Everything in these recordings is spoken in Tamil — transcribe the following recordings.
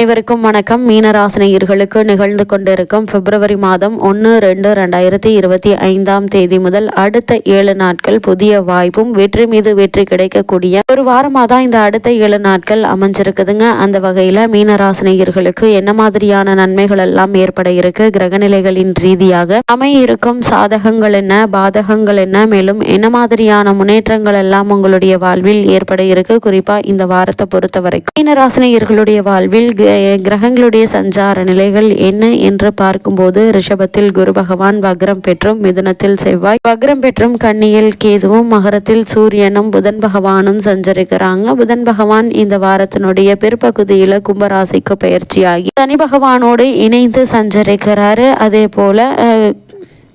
அனைவருக்கும் வணக்கம். மீனராசினியர்களுக்கு நிகழ்ந்து கொண்டிருக்கும் பிப்ரவரி மாதம் ஒன்று ரெண்டு ரெண்டாயிரத்தி இருபத்தி ஐந்தாம் தேதி முதல் அடுத்த ஏழு நாட்கள் புதிய வாய்ப்பும் வெற்றி மீது வெற்றி கிடைக்கக்கூடிய ஒரு வாரமாக தான் இந்த அடுத்த ஏழு நாட்கள் அமைஞ்சிருக்குதுங்க. அந்த வகையில் மீனராசினியர்களுக்கு என்ன மாதிரியான நன்மைகள் எல்லாம் ஏற்பட இருக்கு? கிரகநிலைகளின் ரீதியாக அமைய இருக்கும் சாதகங்கள் என்ன? பாதகங்கள் என்ன? மேலும் என்ன மாதிரியான முன்னேற்றங்கள் எல்லாம் உங்களுடைய வாழ்வில் ஏற்பட இருக்கு? குறிப்பாக இந்த வாரத்தை பொறுத்த வரைக்கும் மீனராசினியர்களுடைய வாழ்வில் கிரகங்களுடைய சஞ்சார நிலைகள் என்ன என்று பார்க்கும்போது ரிஷபத்தில் குரு பகவான் வக்ரம் பெற்றும் மிதுனத்தில் செவ்வாய். வக்ரம் பெற்றும் கன்னியில் கேதுவும் மகரத்தில் சூரியனும் புதன் பகவானும் சஞ்சரிக்கிறாங்க. புதன் பகவான் இந்த வாரத்தினுடைய பிற்பகுதியில கும்பராசிக்கு பயிற்சியாகி சனி பகவானோடு இணைந்து சஞ்சரிக்கிறாரு. அதே போல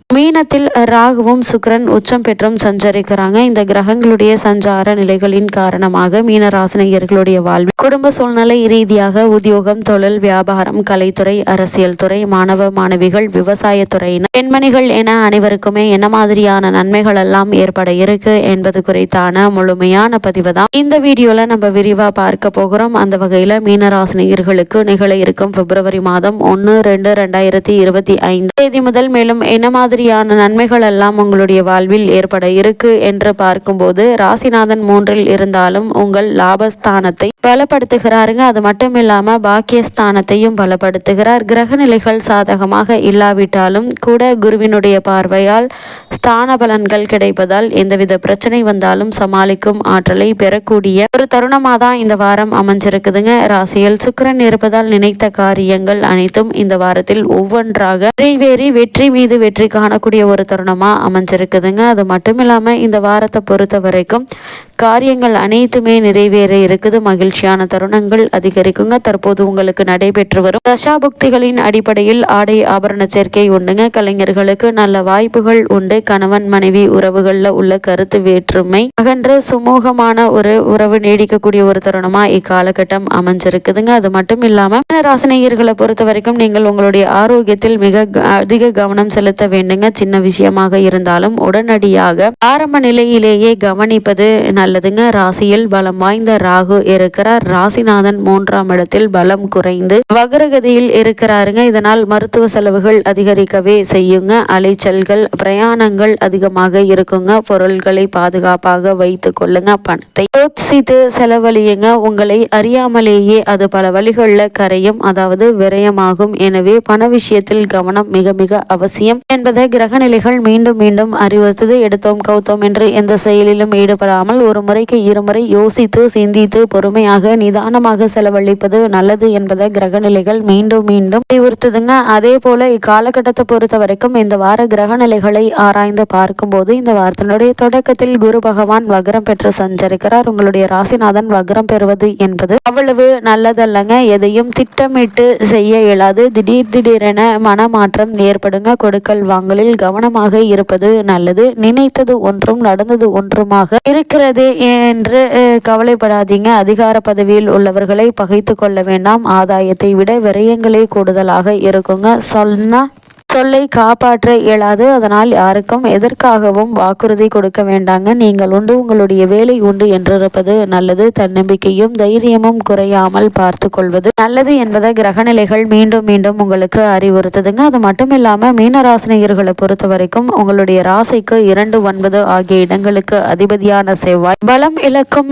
மீனத்தில் ராகுவும் சுக்கரன் உச்சம் பெற்றும் சஞ்சரிக்கிறாங்க. இந்த கிரகங்களுடைய சஞ்சார நிலைகளின் காரணமாக மீன ராசினியர்களுடைய வாழ்வு குடும்ப சூழ்நிலை ரீதியாக உத்தியோகம் தொழில் வியாபாரம் கலைத்துறை அரசியல் துறை மாணவ மாணவிகள் விவசாயத்துறையினர் பெண்மணிகள் என அனைவருக்குமே என்ன மாதிரியான நன்மைகள் எல்லாம் ஏற்பட இருக்கு என்பது குறித்தான முழுமையான பதிவு தான் இந்த வீடியோல நம்ம விரிவா பார்க்க போகிறோம். அந்த வகையில மீனராசினியர்களுக்கு நிகழ இருக்கும் பிப்ரவரி மாதம் ஒன்னு ரெண்டு ரெண்டாயிரத்தி இருபத்தி ஐந்து தேதி முதல் மேலும் என்ன மாதிரி மாதிரியான நன்மைகள் எல்லாம் உங்களுடைய வாழ்வில் ஏற்பட இருக்கு என்று பார்க்கும்போது ராசிநாதன் மூன்றில் இருந்தாலும் உங்கள் லாபஸ்தானத்தை பலப்படுத்துகிறாருங்க. அது மட்டும் இல்லாம பாக்கியஸ்தானத்தையும் பலப்படுத்துகிறார். கிரக நிலைகள் சாதகமாக இல்லாவிட்டாலும் கூட குருவினுடைய பார்வையால் ஸ்தான பலன்கள் கிடைப்பதால் எந்தவித பிரச்சனை வந்தாலும் சமாளிக்கும் ஆற்றலை பெறக்கூடிய ஒரு தருணமாக தான் இந்த வாரம் அமைஞ்சிருக்குதுங்க. ராசியில் சுக்கரன் இருப்பதால் நினைத்த காரியங்கள் அனைத்தும் இந்த வாரத்தில் ஒவ்வொன்றாக நிறைவேறி வெற்றி மீது வெற்றி காணக்கூடிய ஒரு தருணமாக அமைஞ்சிருக்குதுங்க. அது மட்டும் இல்லாமல் இந்த வாரத்தை பொறுத்த வரைக்கும் காரியங்கள் அனைத்துமே நிறைவேற இருக்குது. மகிழ்ச்சியான தருணங்கள் அதிகரிக்குங்க. தற்போது உங்களுக்கு நடைபெற்று வரும். தசாபுக்திகளின் அடிப்படையில் ஆடை ஆபரண சேர்க்கை உண்டுங்க. கலைஞர்களுக்கு நல்ல வாய்ப்புகள் உண்டு. கணவன் மனைவி உறவுகளில் உள்ள கருத்து வேற்றுமை. அகன்று சுமூகமான ஒரு உறவு நீடிக்கக்கூடிய ஒரு தருணமா இக்காலகட்டம் அமைஞ்சிருக்குதுங்க. அது மட்டும் இல்லாமல் ராசினியர்களை பொறுத்த வரைக்கும் நீங்கள் உங்களுடைய ஆரோக்கியத்தில் மிக அதிக கவனம் செலுத்த வேண்டும். வேண்டுங்க சின்ன விஷயமாக இருந்தாலும் உடனடியாக ஆரம்ப நிலையிலேயே கவனிப்பது நல்லதுங்க. ராசியில் பலம் வாய்ந்த ராகு இருக்கிறார். ராசிநாதன் மூன்றாம் இடத்தில் பலம் குறைந்து வக்ரகதியில் இருக்கிறாருங்க. இதனால் மருத்துவ செலவுகள் அதிகரிக்கவே செய்யுங்க. அலைச்சல்கள் பிரயாணங்கள் அதிகமாக இருக்குங்க. பொருள்களை பாதுகாப்பாக வைத்து கொள்ளுங்க. பணத்தை யோசித்து செலவழியுங்க. உங்களை அறியாமலேயே அது பல வழிகளில் கரையும் அதாவது விரயமாகும். எனவே பண விஷயத்தில் கவனம் மிக மிக அவசியம் என்பதை கிரகநிலைகள் மீண்டும் மீண்டும் அறிவுறுத்தது எடுத்தோம் கௌத்தோம் என்று எந்த செயலிலும் ஈடுபடாமல் ஒரு முறைக்கு இருமுறை யோசித்து சிந்தித்து பொறுமையாக நிதானமாக செலவழிப்பது நல்லது என்பதை கிரகநிலைகள் மீண்டும் மீண்டும் அறிவுறுத்துதுங்க. அதே போல இக்காலகட்டத்தை பொறுத்த வரைக்கும் இந்த வார கிரகநிலைகளை ஆராய்ந்து பார்க்கும்போது இந்த வாரத்தினுடைய தொடக்கத்தில் குரு பகவான் வக்ரம் பெற்று சஞ்சரிக்கிறார். உங்களுடைய ராசிநாதன் வக்ரம் பெறுவது என்பது அவ்வளவு நல்லதல்லங்க. எதையும் திட்டமிட்டு செய்ய இயலாது. திடீர் திடீரென மனமாற்றம் ஏற்படுங்க. கொடுக்கல் விஷயங்களில் கவனமாக இருப்பது நல்லது. நினைத்தது ஒன்றும் நடந்தது ஒன்றுமாக இருக்கிறது என்று கவலைப்படாதீங்க. அதிகார பதவியில் உள்ளவர்களை பகைத்து கொள்ள வேண்டாம். ஆதாயத்தை விட விரயங்களே கூடுதலாக இருக்குங்க. சொன்னா சொல்லை காப்பாற்ற இயலாது. அதனால் யாருக்கும் எதற்காகவும் வாக்குறுதி கொடுக்க வேண்டாங்க. நீங்கள் உண்டு உங்களுடைய வேலை உண்டு என்றிருப்பது நல்லது. தன்னம்பிக்கையும் தைரியமும் குறையாமல் பார்த்து கொள்வது நல்லது என்பதை கிரகநிலைகள் மீண்டும் மீண்டும் உங்களுக்கு அறிவுறுத்துதுங்க. அது மட்டும் இல்லாம மீனராசினியர்களை பொறுத்த வரைக்கும் உங்களுடைய ராசிக்கு இரண்டு ஒன்பது ஆகிய இடங்களுக்கு அதிபதியான செவ்வாய் பலம் இழக்கும்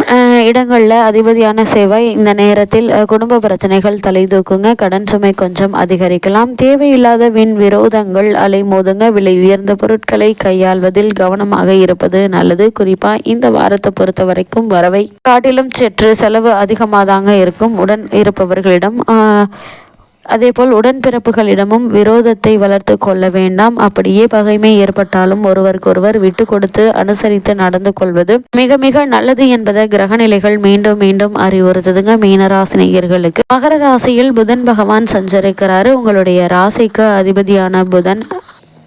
இடங்கள்ல அதிபதியான செவ்வாய் இந்த நேரத்தில் குடும்ப பிரச்சனைகள் தலை தூக்குங்க. கடன் சுமை கொஞ்சம் அதிகரிக்கலாம். தேவையில்லாத வின் விரோத அலை அலைமோதுங்க. விலை உயர்ந்த பொருட்களை கையாள்வதில் கவனமாக இருப்பது நல்லது. குறிப்பா இந்த வாரத்தை பொறுத்த வரைக்கும் வரவை காட்டிலும் சற்று செலவு அதிகமாக தாங்க இருக்கும். உடன் இருப்பவர்களிடம் அதேபோல் உடன்பிறப்புகளிடமும் விரோதத்தை வளர்த்து கொள்ள வேண்டாம். அப்படியே பகைமை ஏற்பட்டாலும் ஒருவருக்கொருவர் விட்டு கொடுத்து அனுசரித்து நடந்து கொள்வது மிக மிக நல்லது என்பதை கிரகநிலைகள் மீண்டும் மீண்டும் அறிவுறுத்துதுங்க மீனராசினியர்களுக்கு. மகர ராசியில் புதன் பகவான் சஞ்சரிக்கிறாரு. உங்களுடைய ராசிக்கு அதிபதியான புதன்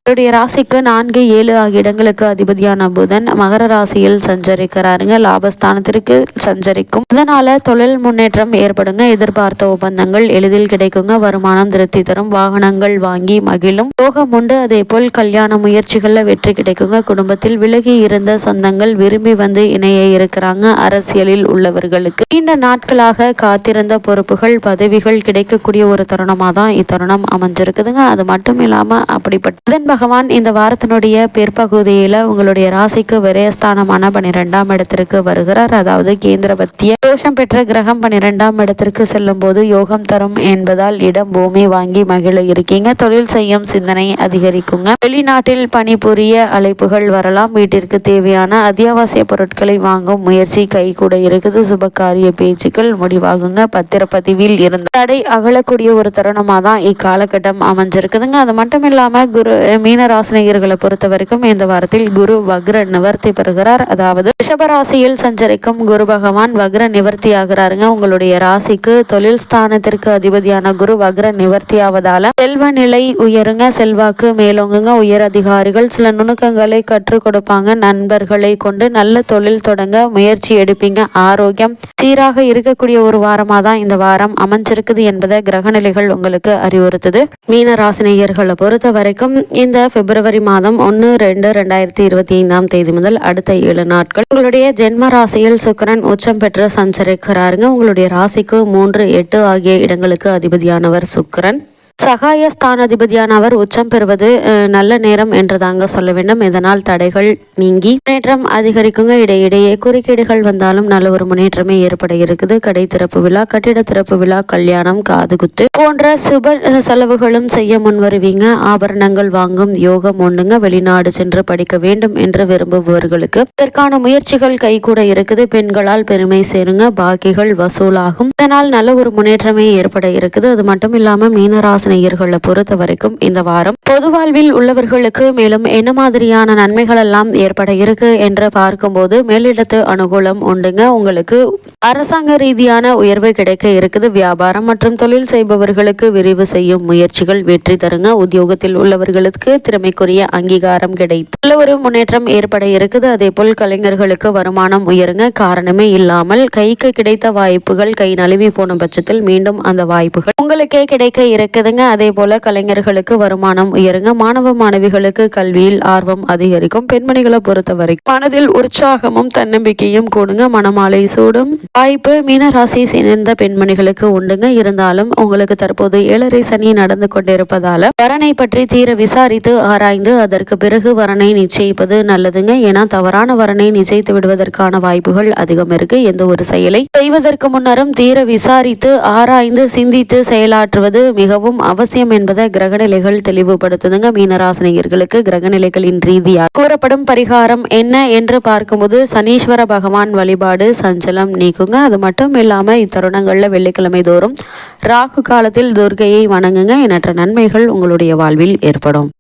உங்களுடைய ராசிக்கு நான்கு ஏழு ஆகிய இடங்களுக்கு அதிபதியான புதன் மகர ராசியில் சஞ்சரிக்கிறாருங்க. லாபஸ்தானத்திற்கு சஞ்சரிக்கும். இதனால தொழில் முன்னேற்றம் ஏற்படுங்க. எதிர்பார்த்த ஒப்பந்தங்கள் எளிதில் கிடைக்குங்க. வருமானம் திருப்தி தரும். வாகனங்கள் வாங்கி மகிழும். யோகம் உண்டு. அதே போல் கல்யாண முயற்சிகள்ல வெற்றி கிடைக்குங்க. குடும்பத்தில் விலகி இருந்த சொந்தங்கள் விரும்பி வந்து இணைய இருக்கிறாங்க. அரசியலில் உள்ளவர்களுக்கு நீண்ட நாட்களாக காத்திருந்த பொறுப்புகள் பதவிகள் கிடைக்கக்கூடிய ஒரு தருணமா தான் இத்தருணம் அமைஞ்சிருக்குதுங்க. அது மட்டும் இல்லாம அப்படிப்பட்ட பகவான் இந்த வாரத்தினுடைய பிற்பகுதியில உங்களுடைய ராசிக்கு விரயஸ்தானமான பன்னிரெண்டாம் இடத்திற்கு வருகிறார். அதாவது கேந்திரபத்திய தோஷம் பெற்ற கிரகம் பன்னிரெண்டாம் இடத்திற்கு செல்லும் போது யோகம் தரும் என்பதால் இடம் பூமி வாங்கி மகிழ இருக்கீங்க. தொழில் செய்யும் சிந்தனை அதிகரிக்குங்க. வெளிநாட்டில் பணிபுரிய அழைப்புகள் வரலாம். வீட்டிற்கு தேவையான அத்தியாவசிய பொருட்களை வாங்கும் முயற்சி கை கூட இருக்குது. சுபகாரிய பேச்சுக்கள் முடிவாகுங்க. பத்திரப்பதிவில் இருந்த தடை அகலக்கூடிய ஒரு தருணமாக தான் இக்காலகட்டம் அமைஞ்சிருக்குதுங்க. அது மட்டும் இல்லாமல் குரு மீனராசினியர்களை பொறுத்த வரைக்கும் இந்த வாரத்தில் குரு வக்ர நிவர்த்தி பெறுகிறார். அதாவது ரிஷபராசியில் சஞ்சரிக்கும் குரு பகவான் வக்ர நிவர்த்தி ஆகிறாருங்க. உங்களுடைய ராசிக்கு தொழில் ஸ்தானத்திற்கு அதிபதியான குரு வக்ர நிவர்த்தி ஆவதால செல்வ நிலை உயருங்க. செல்வாக்கு மேலோங்குங்க. உயர் அதிகாரிகள் சில நுணுக்கங்களை கற்றுக் கொடுப்பாங்க. நண்பர்களை கொண்டு நல்ல தொழில் தொடங்க முயற்சி எடுப்பீங்க. ஆரோக்கியம் சீராக இருக்கக்கூடிய ஒரு வாரமாக தான் இந்த வாரம் அமைஞ்சிருக்குது என்பதை கிரகநிலைகள் உங்களுக்கு அறிவுறுத்துது. மீன ராசினியர்களை பொறுத்த வரைக்கும் இந்த பிப்ரவரி மாதம் ஒன்று ரெண்டு ரெண்டாயிரத்தி இருபத்தி ஐந்தாம் தேதி முதல் அடுத்த ஏழு நாட்கள் உங்களுடைய ஜென்ம ராசியில் சுக்கரன் உச்சம் பெற்று சஞ்சரிக்கிறாருங்க. உங்களுடைய ராசிக்கு மூன்று எட்டு ஆகிய இடங்களுக்கு அதிபதியானவர் சுக்கரன். சகாய ஸ்தானாதிபதியான அவர் உச்சம் பெறுவது நல்ல நேரம் என்று தாங்க சொல்ல வேண்டும். இதனால் தடைகள் நீங்கி முன்னேற்றம் அதிகரிக்குங்க. இடையிடையே குறுக்கீடுகள் வந்தாலும் நல்ல ஒரு முன்னேற்றமே ஏற்பட இருக்குது. கடை திறப்பு விழா கட்டிட திறப்பு விழா கல்யாணம் காதுகுத்து போன்ற சுப செலவுகளும் செய்ய முன் வருவீங்க. ஆபரணங்கள் வாங்கும் யோகம் ஒண்ணுங்க வெளிநாடு சென்று படிக்க வேண்டும் என்று விரும்புபவர்களுக்கு இதற்கான முயற்சிகள் கைகூட இருக்குது. பெண்களால் பெருமை சேருங்க. பாக்கிகள் வசூலாகும். இதனால் நல்ல ஒரு முன்னேற்றமே ஏற்பட இருக்குது. அது மட்டும் இல்லாம மீனராசி நேயர்களை பொறுத்த வரைக்கும் இந்த வாரம் பொது வாழ்வில் உள்ளவர்களுக்கு மேலும் என்ன மாதிரியான நன்மைகள் எல்லாம் ஏற்பட இருக்கு என்று பார்க்கும்போது மேலிடத்து அனுகூலம் உண்டுங்க. உங்களுக்கு அரசாங்க ரீதியான உயர்வு கிடைக்க இருக்குது. வியாபாரம் மற்றும் தொழில் செய்பவர்களுக்கு விரிவு செய்யும் முயற்சிகள் வெற்றி தருங்க. உத்தியோகத்தில் உள்ளவர்களுக்கு திறமைக்குரிய அங்கீகாரம் கிடைத்து நல்ல ஒரு முன்னேற்றம் ஏற்பட இருக்குது. அதே போல் கலைஞர்களுக்கு வருமானம் உயருங்க. காரணமே இல்லாமல் கைக்கு கிடைத்த வாய்ப்புகள் கை நழுவி போன பட்சத்தில் மீண்டும் அந்த வாய்ப்புகள் உங்களுக்கே கிடைக்க இருக்குதுங்க. உயருங்க அதே போல கலைஞர்களுக்கு வருமானம் உயருங்க. மாணவ மாணவிகளுக்கு கல்வியில் ஆர்வம் அதிகரிக்கும். பெண்மணிகளை பொறுத்த வரைக்கும் மனதில் உற்சாகமும் தன்னம்பிக்கையும் கூடுங்க. மனமாலை சூடும். வாய்ப்பு மீனராசி சேர்ந்த பெண்மணிகளுக்கு உண்டுங்க. இருந்தாலும் உங்களுக்கு தற்போது ஏழரை சனி நடந்து கொண்டிருப்பதால வரனை பற்றி தீர விசாரித்து ஆராய்ந்து அதற்கு பிறகு வரனை நிச்சயிப்பது நல்லதுங்க. ஏன்னா தவறான வரனை நிச்சயித்து விடுவதற்கான வாய்ப்புகள் அதிகம் இருக்கு. எந்த ஒரு செயலை செய்வதற்கு முன்னரும் தீர விசாரித்து ஆராய்ந்து சிந்தித்து செயலாற்றுவது மிகவும் அவசியம் என்பதை கிரகநிலைகள் தெளிவுபடுத்துதுங்க. மீனராசினியர்களுக்கு கிரகநிலைகளின் ரீதியாக கூறப்படும் பரிகாரம் என்ன என்று பார்க்கும்போது சனீஸ்வர பகவான் வழிபாடு சஞ்சலம் நீக்குங்க. அது மட்டும் இல்லாமல் இத்தருணங்களில் வெள்ளிக்கிழமை தோறும் ராகு காலத்தில் துர்கையை வணங்குங்க. எண்ணற்ற நன்மைகள் உங்களுடைய வாழ்வில் ஏற்படும்.